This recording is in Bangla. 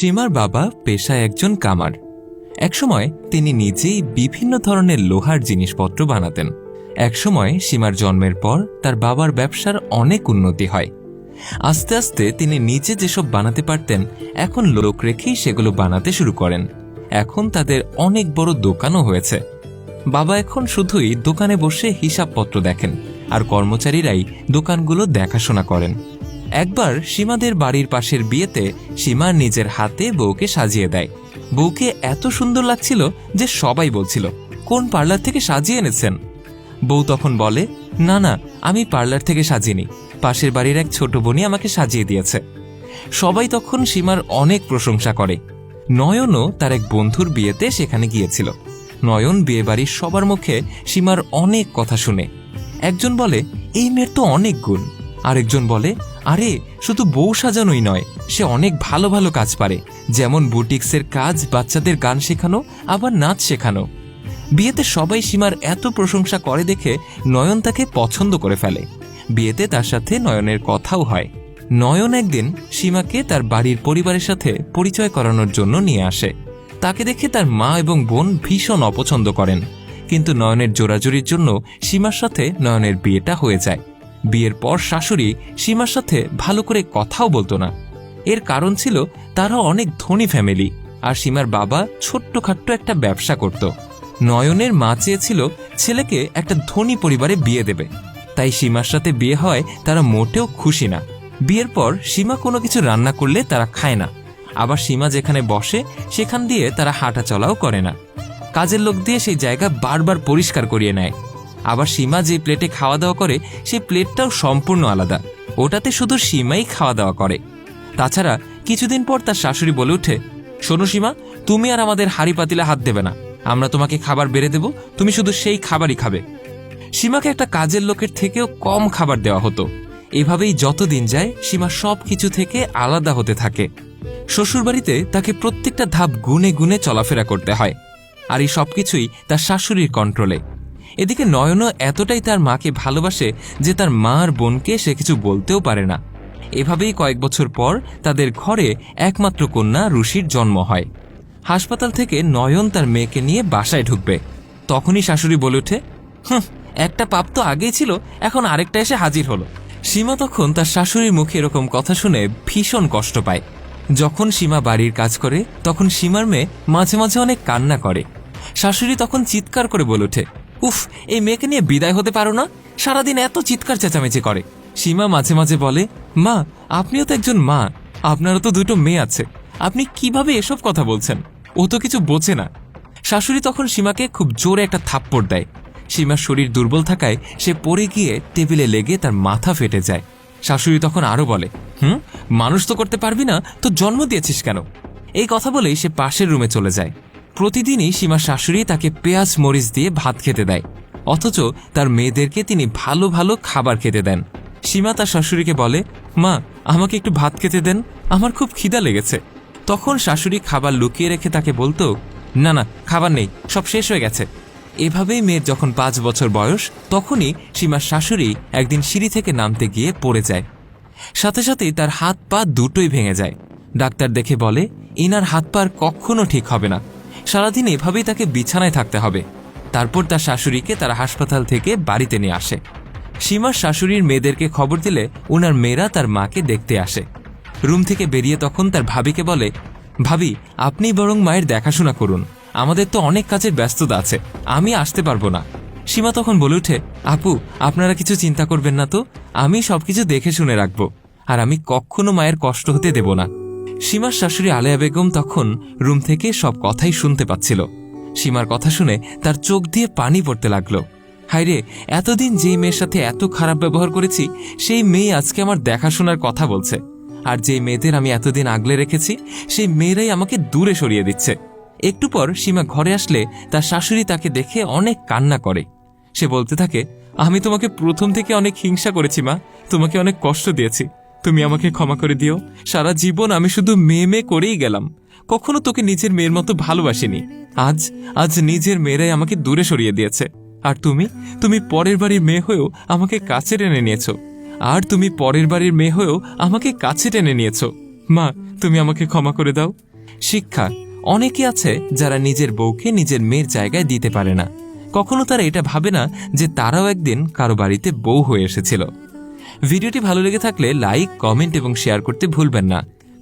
সীমার বাবা পেশায় একজন কামার। একসময় তিনি নিজেই বিভিন্ন ধরনের লোহার জিনিসপত্র বানাতেন। একসময় সীমার জন্মের পর তার বাবার ব্যবসার অনেক উন্নতি হয়। আস্তে আস্তে তিনি নিজে যেসব বানাতে পারতেন, এখন লোক রেখেই সেগুলো বানাতে শুরু করেন। এখন তাদের অনেক বড় দোকানও হয়েছে। বাবা এখন শুধুই দোকানে বসে হিসাবপত্র দেখেন আর কর্মচারীরাই দোকানগুলো দেখাশোনা করেন। একবার সীমাদের বাড়ির পাশের বিয়েতে সীমা নিজের হাতে বউকে সাজিয়ে দেয়। বউকে এত সুন্দর লাগছিল যে সবাই বলছিল, কোন পার্লার থেকে সাজিয়ে এনেছেন? বউ তখন বলে, না না, আমি পার্লার থেকে সাজিনি। পাশের বাড়ির এক ছোট বোনই আমাকে সাজিয়ে দিয়েছে। সবাই তখন সীমার অনেক প্রশংসা করে। নয়নও তার এক বন্ধুর বিয়েতে সেখানে গিয়েছিল। নয়ন বিয়ে বাড়ির সবার মুখে সীমার অনেক কথা শুনে। একজন বলে, এই মেয়ের তো অনেক গুণ। আরেকজন বলে আরে, শুধু বউ সাজানোই নয়, সে অনেক ভালো ভালো কাজ পারে। যেমন বুটিক্সের কাজ, বাচ্চাদের গান শেখানো, আবার নাচ শেখানো। বিয়েতে সবাই সীমার এত প্রশংসা করে দেখে নয়ন তাকে পছন্দ করে ফেলে। বিয়েতে তার সাথে নয়নের কথাও হয়। নয়ন একদিন সীমাকে তার বাড়ির পরিবারের সাথে পরিচয় করানোর জন্য নিয়ে আসে। তাকে দেখে তার মা এবং বোন ভীষণ অপছন্দ করেন। কিন্তু নয়নের জোরাজুরির জন্য সীমার সাথে নয়নের বিয়েটা হয়ে যায়। বিয়ের পর শাশুড়ি সীমার সাথে ভালো করে কথাও বলতো না। এর কারণ ছিল তারা অনেক ধনী ফ্যামিলি, আর সীমার বাবা ছোট্টখাট্ট একটা ব্যবসা করত। নয়নের মা চেয়েছিল ছেলেকে একটা ধনী পরিবারে বিয়ে দেবে। তাই সীমার সাথে বিয়ে হয় তারা মোটেও খুশি না। বিয়ের পর সীমা কোনো কিছু রান্না করলে তারা খায় না। আবার সীমা যেখানে বসে, সেখান দিয়ে তারা হাঁটা চলাও করে না। কাজের লোক দিয়ে সেই জায়গা বারবার পরিষ্কার করিয়ে নেয়। আবার সীমা যে প্লেটে খাওয়া দাওয়া করে সেই প্লেটটাও সম্পূর্ণ আলাদা। ওটাতে শুধু সীমাই খাওয়া দাওয়া করে। তাছাড়া কিছুদিন পর তার শাশুড়ি বলে উঠে শোনো সীমা, তুমি আর আমাদের হাড়ি পাতিলে হাত দেবে না। আমরা তোমাকে খাবার বেড়ে দেব, তুমি শুধু সেই খাবারই খাবে। সীমাকে একটা কাজের লোকের থেকেও কম খাবার দেওয়া হতো। এভাবেই যত দিন যায়, সীমা সব কিছু থেকে আলাদা হতে থাকে। শ্বশুরবাড়িতে তাকে প্রত্যেকটা ধাপ গুনে গুনে চলাফেরা করতে হয়। আর এই সবকিছুই তার শাশুড়ির কন্ট্রোলে এদিকে নয়নও এতটাই তার মাকে ভালোবাসে যে তার মা আর বোনকে সে কিছু বলতেও পারে না। এভাবেই কয়েক বছর পর তাদের ঘরে একমাত্র কন্যা রুশির জন্ম হয়। হাসপাতাল থেকে নয়ন তার মেয়েকে নিয়ে বাসায় ঢুকবে। তখনই শাশুড়ি বলে ওঠে হুঁ একটা পাপ তো আগেই ছিল, এখন আরেকটা এসে হাজির হলো। সীমা তখন তার শাশুড়ির মুখে এরকম কথা শুনে ভীষণ কষ্ট পায়। যখন সীমা বাড়ির কাজ করে, তখন সীমার মেয়ে মাঝে মাঝে অনেক কান্না করে। শাশুড়ি তখন চিৎকার করে বলে ওঠে উফ, এই মেয়েকে নিয়ে বিদায় হতে পারো না? সারাদিন এত চিৎকার চেঁচামেচি করে। সীমা মাঝে মাঝে বলে, মা, আপনিও তো একজন মা। আপনারও তো দুটো মেয়ে আছে। আপনি কীভাবে এসব কথা বলছেন? ও তো কিছু বোঝে না। শাশুড়ি তখন সীমাকে খুব জোরে একটা থাপ্পড় দেয়। সীমার শরীর দুর্বল থাকায় সে পড়ে গিয়ে টেবিলে লেগে তার মাথা ফেটে যায়। শাশুড়ি তখন আরও বলে, হুম, মানুষ তো করতে পারবি না, তো জন্ম দিয়েছিস কেন? এই কথা বলেই সে পাশের রুমে চলে যায়। প্রতিদিনই সীমার শাশুড়ি তাকে পেঁয়াজ, মরিচ দিয়ে ভাত খেতে দেয়। অথচ তার মেয়েদেরকে তিনি ভালো ভালো খাবার খেতে দেন। সীমা তার শাশুড়িকে বলে, মা, আমাকে একটু ভাত খেতে দেন। আমার খুব খিদা লেগেছে। তখন শাশুড়ি খাবার লুকিয়ে রেখে তাকে বলতো, না না, খাবার নেই, সব শেষ হয়ে গেছে। এভাবেই মেয়ের যখন পাঁচ বছর বয়স, তখনই সীমার শাশুড়ি একদিন সিঁড়ি থেকে নামতে গিয়ে পড়ে যায়। সাথে সাথেই তার হাত পা দুটোই ভেঙে যায়। ডাক্তার দেখে বলে, ইনার হাত পা আর কখনো ঠিক হবে না। সারাদিন এভাবেই তাকে বিছানায় থাকতে হবে। তারপর তার শাশুড়িকে তারা হাসপাতাল থেকে বাড়িতে নিয়ে আসে। সীমার শাশুড়ির মেয়েদেরকে খবর দিলে ওনার মেয়েরা তার মাকে দেখতে আসে। রুম থেকে বেরিয়ে তখন তার ভাবিকে বলে, ভাবি, আপনি বরং মায়ের দেখাশোনা করুন। আমাদের তো অনেক কাজের ব্যস্ততা আছে, আমি আসতে পারব না। সীমা তখন বলে উঠে আপু, আপনারা কিছু চিন্তা করবেন না তো, আমি সবকিছু দেখে শুনে রাখব। আর আমি কখনো মায়ের কষ্ট হতে দেব না। সীমার শাশুড়ি আলেয়া বেগম তখন রুম থেকে সব কথাই শুনতে পাচ্ছিল। সীমার কথা শুনে তার চোখ দিয়ে পানি পড়তে লাগল। হাইরে এতদিন যেই মেয়ের সাথে এত খারাপ ব্যবহার করেছি, সেই মেয়ে আজকে আমার দেখাশোনার কথা বলছে। আর যে মেয়েদের আমি এতদিন আগলে রেখেছি, সেই মেয়েরাই আমাকে দূরে সরিয়ে দিচ্ছে। একটু পর সীমা ঘরে আসলে তার শাশুড়ি তাকে দেখে অনেক কান্না করে। সে বলতে থাকে, আমি তোমাকে প্রথম থেকে অনেক হিংসা করেছি মা। তোমাকে অনেক কষ্ট দিয়েছি। তুমি আমাকে ক্ষমা করে দিও। সারা জীবন আমি শুধু মেয়ে মেয়ে করেই গেলাম। কখনো তোকে নিজের মেয়ের মতো ভালোবাসিনি। আজ আজ নিজের মেয়েরাই আমাকে দূরে সরিয়ে দিয়েছে। আর তুমি তুমি পরের বাড়ির মেয়ে হয়েও আমাকে কাছে টেনে নিয়েছো। আর তুমি পরের বাড়ির মেয়ে হয়েও আমাকে কাছে টেনে নিয়েছো। মা, তুমি আমাকে ক্ষমা করে দাও। শিক্ষা, অনেকে আছে যারা নিজের বউকে নিজের মেয়ের জায়গায় দিতে পারে না। কখনো তারা এটা ভাবে না যে তারাও একদিন কারও বাড়িতে বউ হয়ে এসেছিল। ভিডিওটি ভালো লেগে থাকলে লাইক কমেন্ট এবং শেয়ার করতে ভুলবেন না।